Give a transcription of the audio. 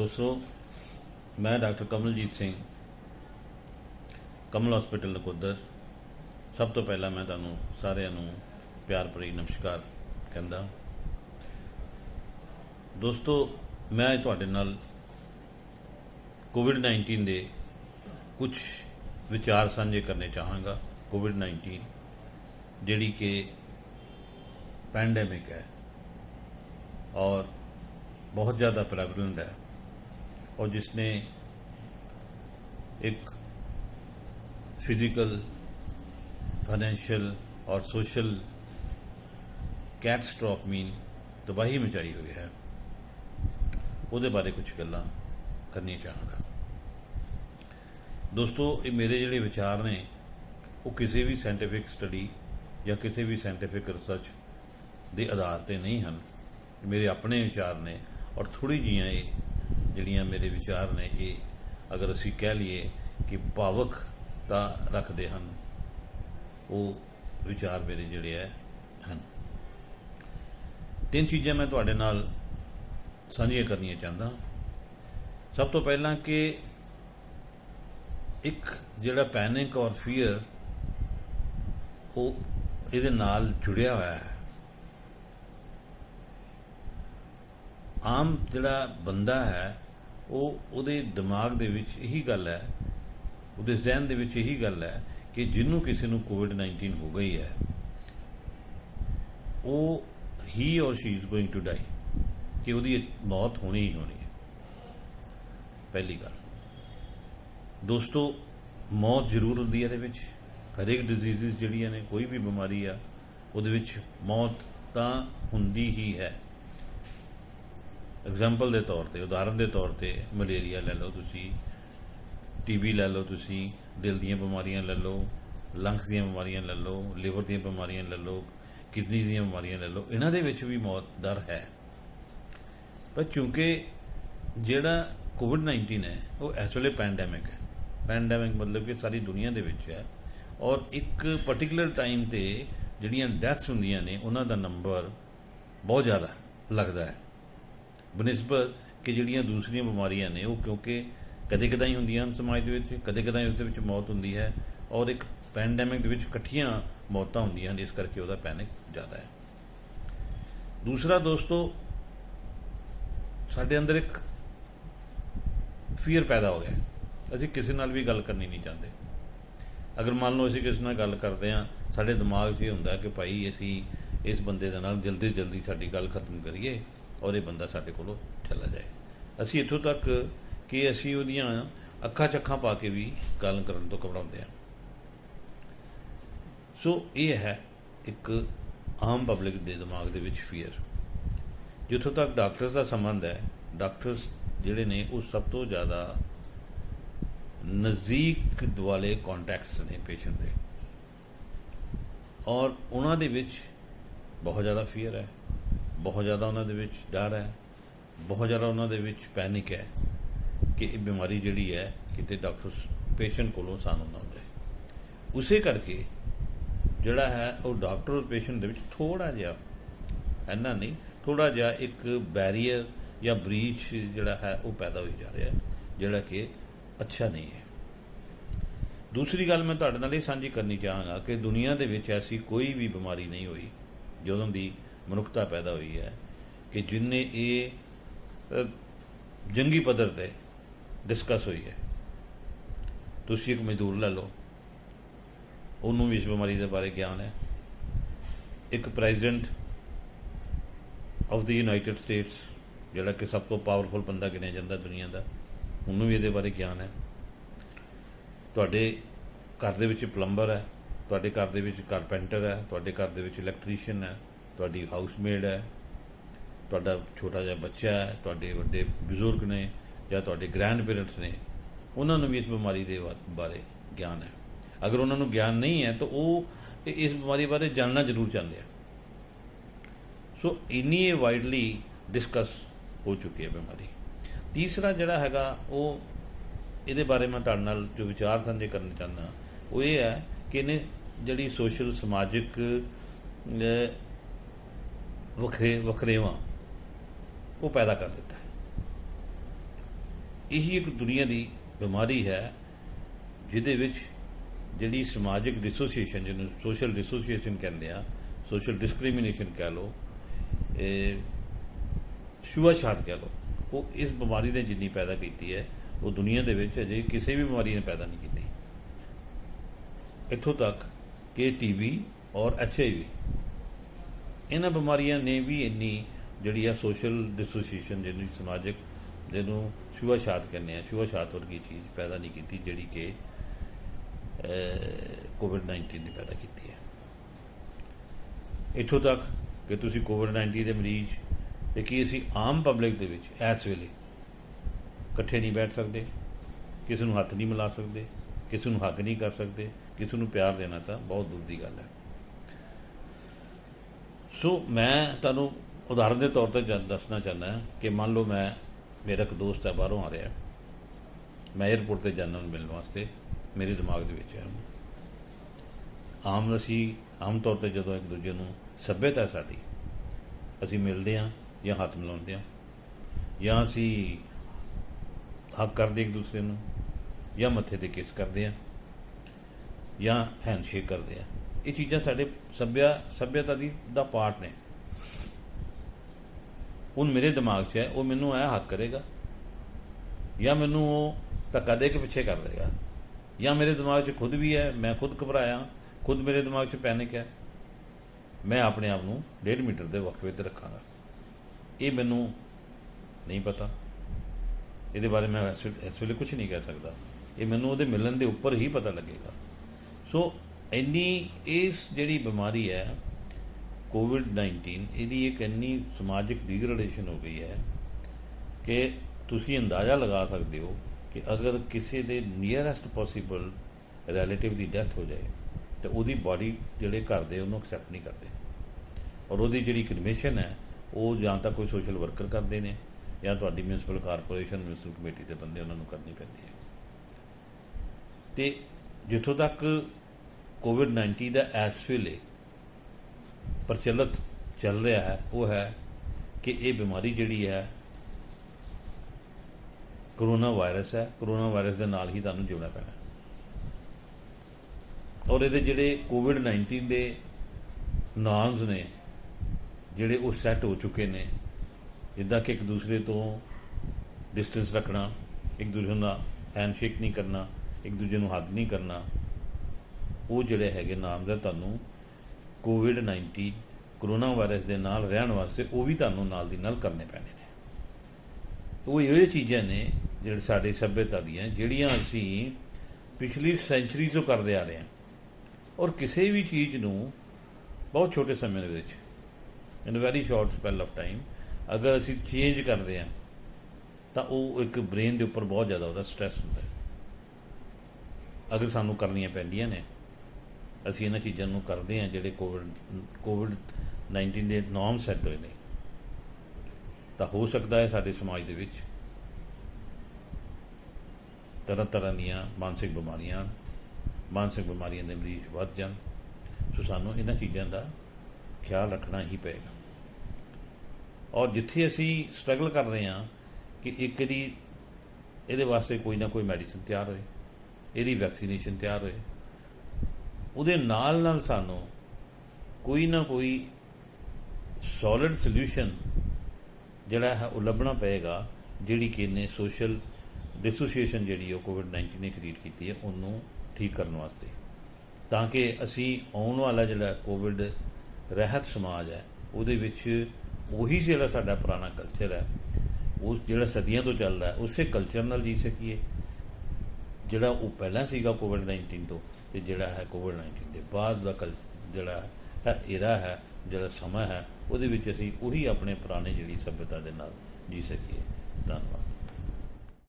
ਦੋਸਤੋ, ਮੈਂ doctor Kamaljit Singh, Kamal hospital Nakodar. ਸਭ ਤੋਂ ਪਹਿਲਾਂ ਮੈਂ ਤੁਹਾਨੂੰ ਸਾਰਿਆਂ ਨੂੰ ਪਿਆਰ ਭਰੀ ਨਮਸਕਾਰ ਕਹਿੰਦਾ ਦੋਸਤੋ, ਮੈਂ ਤੁਹਾਡੇ ਨਾਲ ਕੋਵਿਡ-19 ਦੇ ਕੁਝ ਵਿਚਾਰ ਸਾਂਝੇ ਕਰਨੇ ਚਾਹਾਂਗਾ। ਕੋਵਿਡ-19 ਜਿਹੜੀ ਕਿ ਪੈਂਡੈਮਿਕ ਹੈ ਔਰ ਬਹੁਤ ਜ਼ਿਆਦਾ ਪ੍ਰੈਵਲੈਂਟ ਹੈ। और जिसने एक फिजिकल फाइनेंशियल और सोशल कैटस्ट्रॉफ मीन तबाही मचाई हुई है ਉਹਦੇ ਬਾਰੇ ਕੁਝ ਗੱਲਾਂ ਕਰਨੀਆਂ ਚਾਹਾਂਗਾ ਦੋਸਤੋ ਇਹ ਮੇਰੇ ਜਿਹੜੇ ਵਿਚਾਰ ਨੇ ਉਹ ਕਿਸੇ ਵੀ ਸਾਇੰਟੀਫਿਕ ਸਟੱਡੀ ਜਾਂ ਕਿਸੇ ਵੀ ਸਾਇੰਟੀਫਿਕ ਰਿਸਰਚ ਦੇ ਆਧਾਰ ਤੇ ਨਹੀਂ ਹਨ ਮੇਰੇ ਆਪਣੇ ਵਿਚਾਰ ਨੇ ਔਰ ਥੋੜੀ ਜੀਆਂ ਇਹ ਜਿਹੜੀਆਂ ਮੇਰੇ ਵਿਚਾਰ ਨੇ, ਇਹ ਅਗਰ ਅਸੀਂ ਕਹਿ ਲਈਏ ਕਿ ਭਾਵਕ ਤਾਂ ਰੱਖਦੇ ਹਨ, ਉਹ ਵਿਚਾਰ ਮੇਰੇ ਜਿਹੜੇ ਹੈ ਹਨ। ਤਿੰਨ ਚੀਜ਼ਾਂ ਮੈਂ ਤੁਹਾਡੇ ਨਾਲ ਸਾਂਝੀਆਂ ਕਰਨੀਆਂ ਚਾਹੁੰਦਾ। ਸਭ ਤੋਂ ਪਹਿਲਾਂ ਕਿ ਇੱਕ ਜਿਹੜਾ ਪੈਨਿਕ ਔਰ ਫੀਅਰ ਉਹ ਇਹਦੇ ਨਾਲ ਜੁੜਿਆ ਹੋਇਆ ਹੈ। ਆਮ ਜਿਹੜਾ ਬੰਦਾ ਹੈ, ਉਹ ਉਹਦੇ ਦਿਮਾਗ ਦੇ ਵਿੱਚ ਇਹੀ ਗੱਲ ਹੈ, ਉਹਦੇ ਜ਼ਿਹਨ ਦੇ ਵਿੱਚ ਇਹੀ ਗੱਲ ਹੈ ਕਿ ਜਿਹਨੂੰ ਕਿਸੇ ਨੂੰ ਕੋਵਿਡ 19 ਹੋ ਗਈ ਹੈ, ਉਹ he or she is going to die ਕਿ ਉਹਦੀ ਮੌਤ ਹੋਣੀ ਹੀ ਹੋਣੀ ਹੈ। ਪਹਿਲੀ ਗੱਲ। ਦੋਸਤੋ, ਮੌਤ ਜ਼ਰੂਰ ਹੁੰਦੀ ਹੈ ਇਹਦੇ ਵਿੱਚ। ਹਰੇਕ ਡਿਜੀਜ਼ ਜਿਹੜੀਆਂ ਨੇ, ਕੋਈ ਵੀ ਬਿਮਾਰੀ ਆ, ਉਹਦੇ ਵਿੱਚ ਮੌਤ ਤਾਂ ਹੁੰਦੀ ਹੀ ਹੈ। ਐਗਜ਼ਾਮਪਲ ਦੇ ਤੌਰ ਤੇ, ਉਦਾਹਰਨ ਦੇ ਤੌਰ ਤੇ ਮਲੇਰੀਆ ਲੈ ਲਓ ਤੁਸੀਂ ਟੀਬੀ ਲੈ ਲਓ ਤੁਸੀਂ, ਦਿਲ ਦੀਆਂ ਬਿਮਾਰੀਆਂ ਲੈ ਲਓ ਲੰਗਸ ਦੀਆਂ ਬਿਮਾਰੀਆਂ ਲੈ ਲਓ ਲਿਵਰ ਦੀਆਂ ਬਿਮਾਰੀਆਂ ਲੈ ਲਓ ਕਿਡਨੀ ਦੀਆਂ ਬਿਮਾਰੀਆਂ ਲੈ ਲਓ, ਇਹਨਾਂ ਦੇ ਵਿੱਚ ਵੀ ਮੌਤ ਦਰ ਹੈ। ਪਰ ਕਿਉਂਕਿ ਜਿਹੜਾ ਕੋਵਿਡ 19 ਹੈ, ਉਹ ਇਸ ਵੇਲੇ ਪੈਂਡੈਮਿਕ ਹੈ। ਪੈਂਡੈਮਿਕ ਮਤਲਬ ਕਿ ਸਾਰੀ ਦੁਨੀਆ ਦੇ ਵਿੱਚ ਹੈ। ਔਰ ਇੱਕ ਪਾਰਟਿਕੂਲਰ ਟਾਈਮ ਤੇ ਜਿਹੜੀਆਂ ਡੈਥਸ ਹੁੰਦੀਆਂ ਨੇ, ਉਹਨਾਂ ਦਾ ਨੰਬਰ ਬਹੁਤ ਜ਼ਿਆਦਾ ਲੱਗਦਾ ਹੈ। ਬਨਿਸਬਤ ਕਿ ਜਿਹੜੀਆਂ ਦੂਸਰੀਆਂ ਬਿਮਾਰੀਆਂ ਨੇ ਉਹ ਕਿਉਂਕਿ ਕਦੇ ਕਦਾਈ ਹੁੰਦੀਆਂ ਹਨ ਸਮਾਜ ਦੇ ਵਿੱਚ, ਕਦੇ ਕਦਾਈ ਉਸ ਦੇ ਵਿੱਚ ਮੌਤ ਹੁੰਦੀ ਹੈ ਔਰ ਇੱਕ ਪੈਂਡੈਮਿਕ ਦੇ ਵਿੱਚ ਇਕੱਠੀਆਂ ਮੌਤਾਂ ਹੁੰਦੀਆਂ ਹਨ, ਇਸ ਕਰਕੇ ਉਹਦਾ ਪੈਨਿਕ ਜ਼ਿਆਦਾ ਹੈ। ਦੂਸਰਾ ਦੋਸਤੋ, ਸਾਡੇ ਅੰਦਰ ਇੱਕ ਫੀਅਰ ਪੈਦਾ ਹੋ ਗਿਆ ਅਸੀਂ ਕਿਸੇ ਨਾਲ ਵੀ ਗੱਲ ਕਰਨੀ ਨਹੀਂ ਚਾਹੁੰਦੇ। ਅਗਰ ਮੰਨ ਲਓ ਅਸੀਂ ਕਿਸੇ ਨਾਲ ਗੱਲ ਕਰਦੇ ਹਾਂ, ਸਾਡੇ ਦਿਮਾਗ 'ਚ ਇਹ ਹੁੰਦਾ ਕਿ ਭਾਈ ਅਸੀਂ ਇਸ ਬੰਦੇ ਦੇ ਨਾਲ ਜਲਦੀ ਜਲਦੀ ਸਾਡੀ ਗੱਲ ਖਤਮ ਕਰੀਏ। ਔਰ ਇਹ ਬੰਦਾ ਸਾਡੇ ਕੋਲੋਂ ਚਲਾ ਜਾਏ। ਅਸੀਂ ਇੱਥੋਂ ਤੱਕ ਕਿ ਅਸੀਂ ਉਹਦੀਆਂ ਅੱਖਾਂ ਚੱਖਾਂ ਪਾ ਕੇ ਵੀ ਗੱਲ ਕਰਨ ਤੋਂ ਘਬਰਾਉਂਦੇ ਹਾਂ। ਸੋ ਇਹ ਹੈ ਇੱਕ ਆਮ ਪਬਲਿਕ ਦੇ ਦਿਮਾਗ ਦੇ ਵਿੱਚ ਫੀਅਰ ਜਿੱਥੋਂ ਤੱਕ ਡਾਕਟਰਸ ਦਾ ਸੰਬੰਧ ਹੈ ਡਾਕਟਰਸ ਜਿਹੜੇ ਨੇ ਉਹ ਸਭ ਤੋਂ ਜ਼ਿਆਦਾ ਨਜ਼ਦੀਕ ਦੁਆਲੇ ਕੰਟੈਕਟਸ ਨੇ ਪੇਸ਼ੈਂਟ ਦੇ। ਔਰ ਉਹਨਾਂ ਦੇ ਵਿੱਚ ਬਹੁਤ ਜ਼ਿਆਦਾ ਫੀਅਰ ਹੈ। ਬਹੁਤ ਜ਼ਿਆਦਾ ਉਹਨਾਂ ਦੇ ਵਿੱਚ ਡਰ ਹੈ, ਬਹੁਤ ਜ਼ਿਆਦਾ ਉਹਨਾਂ ਦੇ ਵਿੱਚ ਪੈਨਿਕ ਹੈ ਕਿ ਇਹ ਬਿਮਾਰੀ ਜਿਹੜੀ ਹੈ ਕਿਤੇ ਡਾਕਟਰ ਪੇਸ਼ੈਂਟ ਕੋਲੋਂ ਸਾਨੂੰ ਨਾ ਹੋ ਜਾਏ ਉਸੇ ਕਰਕੇ ਜਿਹੜਾ ਹੈ ਉਹ ਡਾਕਟਰ ਔਰ ਪੇਸ਼ੈਂਟ ਦੇ ਵਿੱਚ ਥੋੜਾ ਜਿਹਾ, ਇੰਨਾ ਨਹੀਂ ਥੋੜਾ ਜਿਹਾ ਇੱਕ ਬੈਰੀਅਰ ਜਾਂ ਬ੍ਰੀਚ ਜਿਹੜਾ ਹੈ ਉਹ ਪੈਦਾ ਹੋਈ ਜਾ ਰਿਹਾ ਜਿਹੜਾ ਕਿ ਅੱਛਾ ਨਹੀਂ ਹੈ। ਦੂਸਰੀ ਗੱਲ ਮੈਂ ਤੁਹਾਡੇ ਨਾਲ ਇਹ ਸਾਂਝੀ ਕਰਨੀ ਚਾਹਾਂਗਾ ਕਿ ਦੁਨੀਆ ਦੇ ਵਿੱਚ ਐਸੀ ਕੋਈ ਵੀ ਬਿਮਾਰੀ ਨਹੀਂ ਹੋਈ, ਜਦੋਂ ਦੀ ਮਨੁੱਖਤਾ ਪੈਦਾ ਹੋਈ ਹੈ ਕਿ ਜਿਨਨੇ ਇਹ ਜੰਗੀ ਪੱਧਰ ਤੇ ਡਿਸਕਸ ਹੋਈ ਹੈ। ਤੁਸੀਂ ਇੱਕ ਮਜ਼ਦੂਰ ਲੈ ਲਓ। ਉਹਨੂੰ ਵੀ ਇਸ ਬਿਮਾਰੀ ਦੇ ਬਾਰੇ ਗਿਆਨ ਹੈ। ਇੱਕ president of the United States ਜਿਹੜਾ ਕਿ ਸਭ ਤੋਂ ਪਾਵਰਫੁਲ ਬੰਦਾ ਗਿਣਿਆ ਜਾਂਦਾ ਦੁਨੀਆ ਦਾ, ਉਹਨੂੰ ਵੀ ਇਹਦੇ ਬਾਰੇ ਗਿਆਨ ਹੈ। ਤੁਹਾਡੇ ਘਰ ਦੇ ਵਿੱਚ ਪਲੰਬਰ ਹੈ, ਤੁਹਾਡੇ ਘਰ ਦੇ ਵਿੱਚ ਕਾਰਪੈਂਟਰ ਹੈ, ਤੁਹਾਡੇ ਘਰ ਦੇ ਵਿੱਚ ਇਲੈਕਟ੍ਰੀਸ਼ੀਅਨ ਹੈ। ਤੁਹਾਡੀ ਹਾਊਸਮੇਡ ਹੈ, ਤੁਹਾਡਾ ਛੋਟਾ ਜਿਹਾ ਬੱਚਾ ਹੈ, ਤੁਹਾਡੇ ਵੱਡੇ ਬਜ਼ੁਰਗ ਨੇ ਜਾਂ ਤੁਹਾਡੇ ਗ੍ਰੈਂਡ ਪੇਰੈਂਟਸ ਨੇ, ਉਹਨਾਂ ਨੂੰ ਵੀ ਇਸ ਬਿਮਾਰੀ ਦੇ ਬਾਰੇ ਗਿਆਨ ਹੈ। ਅਗਰ ਉਹਨਾਂ ਨੂੰ ਗਿਆਨ ਨਹੀਂ ਹੈ, ਤਾਂ ਉਹ ਇਸ ਬਿਮਾਰੀ ਬਾਰੇ ਜਾਣਨਾ ਜ਼ਰੂਰ ਚਾਹੁੰਦੇ ਆ। ਸੋ ਇੰਨੀ ਇਹ ਵਾਈਡਲੀ ਡਿਸਕਸ ਹੋ ਚੁੱਕੀ ਹੈ ਬਿਮਾਰੀ। ਤੀਸਰਾ ਜਿਹੜਾ ਹੈਗਾ, ਉਹ ਇਹਦੇ ਬਾਰੇ ਮੈਂ ਤੁਹਾਡੇ ਨਾਲ ਜੋ ਵਿਚਾਰ ਸਾਂਝੇ ਕਰਨਾ ਚਾਹੁੰਦਾ, ਉਹ ਇਹ ਹੈ ਕਿ ਇਹਨੇ ਜਿਹੜੀ ਸੋਸ਼ਲ, ਸਮਾਜਿਕ ਵਖਰੇ, ਵਖਰੇਵਾਂ ਉਹ ਪੈਦਾ ਕਰ ਦਿੱਤਾ ਹੈ। ਇਹੀ ਇੱਕ ਦੁਨੀਆ ਦੀ ਬਿਮਾਰੀ ਹੈ, ਜਿਹਦੇ ਵਿੱਚ ਜਿਹੜੀ ਸਮਾਜਿਕ ਡਿਸੋਸੀਏਸ਼ਨ ਜਿਹਨੂੰ ਸੋਸ਼ਲ ਡਿਸੋਸੀਏਸ਼ਨ ਕਹਿੰਦੇ ਆ ਸੋਸ਼ਲ ਡਿਸਕ੍ਰਿਮੀਨੇਸ਼ਨ ਕਹਿ ਲਓ, ਇਹ ਛੂਆਛਾਤ ਕਹਿ ਲਓ, ਉਹ ਇਸ ਬਿਮਾਰੀ ਨੇ ਜਿੰਨੀ ਪੈਦਾ ਕੀਤੀ ਹੈ, ਉਹ ਦੁਨੀਆ ਦੇ ਵਿੱਚ ਅਜੇ ਕਿਸੇ ਵੀ ਬਿਮਾਰੀ ਨੇ ਪੈਦਾ ਨਹੀਂ ਕੀਤੀ। ਇੱਥੋਂ ਤੱਕ ਕਿ ਟੀਬੀ ਔਰ ਐਚਆਈਵੀ ਇਹਨਾਂ ਬਿਮਾਰੀਆਂ ਨੇ ਵੀ ਇੰਨੀ ਜਿਹੜੀ ਆ ਸੋਸ਼ਲ ਡਿਸੋਸੀਏਸ਼ਨ ਜਿਹਨੂੰ ਸਮਾਜਿਕ ਜਿਹਨੂੰ ਛੂਆਛਾਤ ਕਹਿੰਦੇ ਆ ਛੂਆਛਾਤ ਵਰਗੀ ਚੀਜ਼ ਪੈਦਾ ਨਹੀਂ ਕੀਤੀ ਜਿਹੜੀ ਕਿ ਕੋਵਿਡ-19 ਨੇ ਪੈਦਾ ਕੀਤੀ ਹੈ। ਇੱਥੋਂ ਤੱਕ ਕਿ ਤੁਸੀਂ ਕੋਵਿਡ-19 ਦੇ ਮਰੀਜ਼ ਤੇ ਕੀ ਅਸੀਂ ਆਮ ਪਬਲਿਕ ਦੇ ਵਿੱਚ ਇਸ ਵੇਲੇ ਇਕੱਠੇ ਨਹੀਂ ਬੈਠ ਸਕਦੇ, ਕਿਸੇ ਨੂੰ ਹੱਥ ਨਹੀਂ ਮਿਲਾ ਸਕਦੇ, ਕਿਸੇ ਨੂੰ ਹੱਗ ਨਹੀਂ ਕਰ ਸਕਦੇ, ਕਿਸੇ ਨੂੰ ਪਿਆਰ ਦੇਣਾ ਤਾਂ ਬਹੁਤ ਦੂਰ ਦੀ ਗੱਲ ਹੈ। ਸੋ ਮੈਂ ਤੁਹਾਨੂੰ ਉਦਾਹਰਨ ਦੇ ਤੌਰ ਤੇ ਦੱਸਣਾ ਚਾਹੁੰਦਾ ਕਿ ਮੰਨ ਲਓ ਮੈਂ ਮੇਰਾ ਇੱਕ ਦੋਸਤ ਹੈ, ਬਾਹਰੋਂ ਆ ਰਿਹਾ ਮੈਂ 에어ਪੋਰਟ ਤੇ ਜਾਣਾ ਨੂੰ ਮਿਲਣ ਵਾਸਤੇ। ਮੇਰੇ ਦਿਮਾਗ ਦੇ ਵਿੱਚ ਹੈ ਆਮ ਅਸੀਂ ਆਮ ਤੌਰ ਤੇ ਜਦੋਂ ਇੱਕ ਦੂਜੇ ਨੂੰ ਸੱਭਿਅਤਾ ਹੈ ਸਾਡੀ, ਅਸੀਂ ਮਿਲਦੇ ਹਾਂ ਜਾਂ ਹੱਥ ਮਿਲਾਉਂਦੇ ਹਾਂ, ਜਾਂ ਅਸੀਂ ਹੱਕ ਕਰਦੇ ਇੱਕ ਦੂਸਰੇ ਨੂੰ, ਜਾਂ ਮੱਥੇ ਤੇ ਕਿਸ ਕਰਦੇ ਹਾਂ, ਜਾਂ ਹੈਂਡਸ਼ੇਕ ਕਰਦੇ ਹਾਂ। ਇਹ ਚੀਜ਼ਾਂ ਸਾਡੇ ਸੱਭਿਆ, ਸੱਭਿਅਤਾ ਦੀ ਦਾ ਪਾਰਟ ਨੇ। ਹੁਣ ਮੇਰੇ ਦਿਮਾਗ 'ਚ ਹੈ, ਉਹ ਮੈਨੂੰ ਆਇਆ ਹੱਕ ਕਰੇਗਾ, ਜਾਂ ਮੈਨੂੰ ਉਹ ਧੱਕਾ ਦੇ ਕੇ ਪਿੱਛੇ ਕਰ ਦੇਗਾ, ਜਾਂ ਮੇਰੇ ਦਿਮਾਗ 'ਚ ਖੁਦ ਵੀ ਹੈ, ਮੈਂ ਖੁਦ ਘਬਰਾਇਆ, ਖੁਦ ਮੇਰੇ ਦਿਮਾਗ 'ਚ ਪੈਨਿਕ ਹੈ, ਮੈਂ ਆਪਣੇ ਆਪ ਨੂੰ 1.5 ਮੀਟਰ ਦੇ ਵਕਫੇ ਤੇ ਰੱਖਾਂਗਾ। ਇਹ ਮੈਨੂੰ ਨਹੀਂ ਪਤਾ। ਇਹਦੇ ਬਾਰੇ ਮੈਂ ਇਸ ਇਸ ਵੇਲੇ ਕੁਝ ਨਹੀਂ ਕਹਿ ਸਕਦਾ। ਇਹ ਮੈਨੂੰ ਉਹਦੇ ਮਿਲਣ ਦੇ ਉੱਪਰ ਹੀ ਪਤਾ ਲੱਗੇਗਾ। ਸੋ ਇੰਨੀ ਇਸ ਜਿਹੜੀ ਬਿਮਾਰੀ ਹੈ ਕੋਵਿਡ 19 ਇਹਦੀ ਇੱਕ ਇੰਨੀ ਸਮਾਜਿਕ ਡੀਗ੍ਰੇਡੇਸ਼ਨ ਹੋ ਗਈ ਹੈ ਕਿ ਤੁਸੀਂ ਅੰਦਾਜ਼ਾ ਲਗਾ ਸਕਦੇ ਹੋ ਕਿ ਅਗਰ ਕਿਸੇ ਦੇ ਨੀਅਰੈਸਟ ਪੋਸੀਬਲ ਰਿਲੇਟਿਵ ਦੀ ਡੈਥ ਹੋ ਜਾਏ, ਤੇ ਉਹਦੀ ਬਾਡੀ ਜਿਹੜੇ ਘਰ ਦੇ ਉਹਨੂੰ ਐਕਸੈਪਟ ਨਹੀਂ ਕਰਦੇ। ਔਰ ਉਹਦੀ ਜਿਹੜੀ ਕਨਵੈਸ਼ਨ ਹੈ, ਉਹ ਜਾਂ ਤਾਂ ਕੋਈ ਸੋਸ਼ਲ ਵਰਕਰ ਕਰਦੇ ਨੇ, ਜਾਂ ਤੁਹਾਡੀ ਮਿਊਨਿਸਪਲ ਕਾਰਪੋਰੇਸ਼ਨ ਮਿਊਨਿਸਪਲ ਕਮੇਟੀ ਦੇ ਬੰਦੇ ਉਹਨਾਂ ਨੂੰ ਕਰਨੀ ਪੈਂਦੀ ਹੈ। ਤੇ ਜਿੱਥੋਂ ਤੱਕ ਕੋਵਿਡ 19 ਦਾ ਇਸ ਵੇਲੇ ਪ੍ਰਚਲਿਤ ਚੱਲ ਰਿਹਾ ਹੈ, ਉਹ ਹੈ ਕਿ ਇਹ ਬਿਮਾਰੀ ਜਿਹੜੀ ਹੈ, ਕਰੋਨਾ ਵਾਇਰਸ ਹੈ, ਕਰੋਨਾ ਵਾਇਰਸ ਦੇ ਨਾਲ ਹੀ ਤੁਹਾਨੂੰ ਜਿਉਣਾ ਪੈਣਾ। ਔਰ ਇਹਦੇ ਜਿਹੜੇ ਕੋਵਿਡ 19 ਦੇ ਨਾਮਸ ਨੇ, ਜਿਹੜੇ ਉਹ ਸੈੱਟ ਹੋ ਚੁੱਕੇ ਨੇ, ਜਿੱਦਾਂ ਕਿ ਇੱਕ ਦੂਸਰੇ ਤੋਂ ਡਿਸਟੈਂਸ ਰੱਖਣਾ, ਇੱਕ ਦੂਜੇ ਨਾਲ ਹੈਂਡਸ਼ੇਕ ਨਹੀਂ ਕਰਨਾ, ਇੱਕ ਦੂਜੇ ਨੂੰ ਹੱਥ ਨਹੀਂ ਕਰਨਾ ਉਹ ਜਿਹੜੇ ਹੈਗੇ ਨਾਮ ਦਾ ਤੁਹਾਨੂੰ ਕੋਵਿਡ 19 ਕਰੋਨਾ ਵਾਇਰਸ ਦੇ ਨਾਲ ਰਹਿਣ ਵਾਸਤੇ ਉਹ ਵੀ ਤੁਹਾਨੂੰ ਨਾਲ ਦੀ ਨਾਲ ਕਰਨੇ ਪੈਣੇ ਨੇ। ਉਹ ਇਹੋ ਜਿਹੀਆਂ ਚੀਜ਼ਾਂ ਨੇ ਜਿਹੜੇ ਸਾਡੇ ਸਭਿਅਤਾ ਦੀਆਂ, ਜਿਹੜੀਆਂ ਅਸੀਂ ਪਿਛਲੀ ਸੈਂਚਰੀ ਤੋਂ ਕਰਦੇ ਆ ਰਹੇ ਹਾਂ। ਔਰ ਕਿਸੇ ਵੀ ਚੀਜ਼ ਨੂੰ ਬਹੁਤ ਛੋਟੇ ਸਮੇਂ ਦੇ ਵਿੱਚ in very short spell of time ਅਗਰ ਅਸੀਂ ਚੇਂਜ ਕਰਦੇ ਹਾਂ, ਤਾਂ ਉਹ ਇੱਕ ਬ੍ਰੇਨ ਦੇ ਉੱਪਰ ਬਹੁਤ ਜ਼ਿਆਦਾ ਉਹਦਾ ਸਟ੍ਰੈਸ ਹੁੰਦਾ ਹੈ। ਅਗਰ ਸਾਨੂੰ ਕਰਨੀਆਂ ਪੈਂਦੀਆਂ ਨੇ ਅਸੀਂ ਇਹਨਾਂ ਚੀਜ਼ਾਂ ਨੂੰ ਕਰਦੇ ਹਾਂ ਜਿਹੜੇ ਕੋਵਿਡ ਕੋਵਿਡ 19 ਦੇ ਨਾਮ ਸੈੱਟ ਹੋਏ ਨੇ। ਤਾਂ ਹੋ ਸਕਦਾ ਹੈ ਸਾਡੇ ਸਮਾਜ ਦੇ ਵਿੱਚ ਤਰ੍ਹਾਂ ਤਰ੍ਹਾਂ ਦੀਆਂ ਮਾਨਸਿਕ ਬਿਮਾਰੀਆਂ ਮਾਨਸਿਕ ਬਿਮਾਰੀਆਂ ਦੇ ਮਰੀਜ਼ ਵੱਧ ਜਾਣ। ਸੋ ਸਾਨੂੰ ਇਹਨਾਂ ਚੀਜ਼ਾਂ ਦਾ ਖਿਆਲ ਰੱਖਣਾ ਹੀ ਪਏਗਾ। ਔਰ ਜਿੱਥੇ ਅਸੀਂ ਸਟਰਗਲ ਕਰ ਰਹੇ ਹਾਂ ਕਿ ਇੱਕ ਦੀ ਇਹਦੇ ਵਾਸਤੇ ਕੋਈ ਨਾ ਕੋਈ ਮੈਡੀਸਿਨ ਤਿਆਰ ਹੋਏ, ਇਹਦੀ ਵੈਕਸੀਨੇਸ਼ਨ ਤਿਆਰ ਹੋਏ ਉਹਦੇ ਨਾਲ ਨਾਲ ਸਾਨੂੰ ਕੋਈ ਨਾ ਕੋਈ ਸੋਲਿਡ ਸੋਲੂਸ਼ਨ ਜਿਹੜਾ ਹੈ ਉਹ ਲੱਭਣਾ ਪਏਗਾ, ਜਿਹੜੀ ਕਿ ਇਹਨੇ ਸੋਸ਼ਲ ਡਿਸੋਸੀਏਸ਼ਨ ਜਿਹੜੀ ਉਹ ਕੋਵਿਡ-19 ਨੇ ਕ੍ਰੀਏਟ ਕੀਤੀ ਹੈ, ਉਹਨੂੰ ਠੀਕ ਕਰਨ ਵਾਸਤੇ। ਤਾਂ ਕਿ ਅਸੀਂ ਆਉਣ ਵਾਲਾ ਜਿਹੜਾ ਕੋਵਿਡ ਰਹਿਤ ਸਮਾਜ ਹੈ, ਉਹਦੇ ਵਿੱਚ ਉਹੀ ਜਿਹੜਾ ਸਾਡਾ ਪੁਰਾਣਾ ਕਲਚਰ ਹੈ, ਉਹ ਜਿਹੜਾ ਸਦੀਆਂ ਤੋਂ ਚੱਲਦਾ ਉਸੇ ਕਲਚਰ ਨਾਲ ਜੀ ਸਕੀਏ। ਜਿਹੜਾ ਉਹ ਪਹਿਲਾਂ ਸੀਗਾ ਕੋਵਿਡ-19 ਤੋਂ ਤੇ ਜਿਹੜਾ ਹੈ ਕੋਵਿਡ-19 ਦੇ ਬਾਅਦ ਦਾ ਕਲ ਜਿਹੜਾ ਹੈ, ਇਹਦਾ ਹੈ, ਜਿਹੜਾ ਸਮਾਂ ਹੈ, ਉਹਦੇ ਵਿੱਚ ਅਸੀਂ ਉਹੀ ਆਪਣੇ ਪੁਰਾਣੇ ਜਿਹੜੀ ਸਭਿਅਤਾ ਦੇ ਨਾਲ ਜੀ ਸਕੀਏ। ਧੰਨਵਾਦ।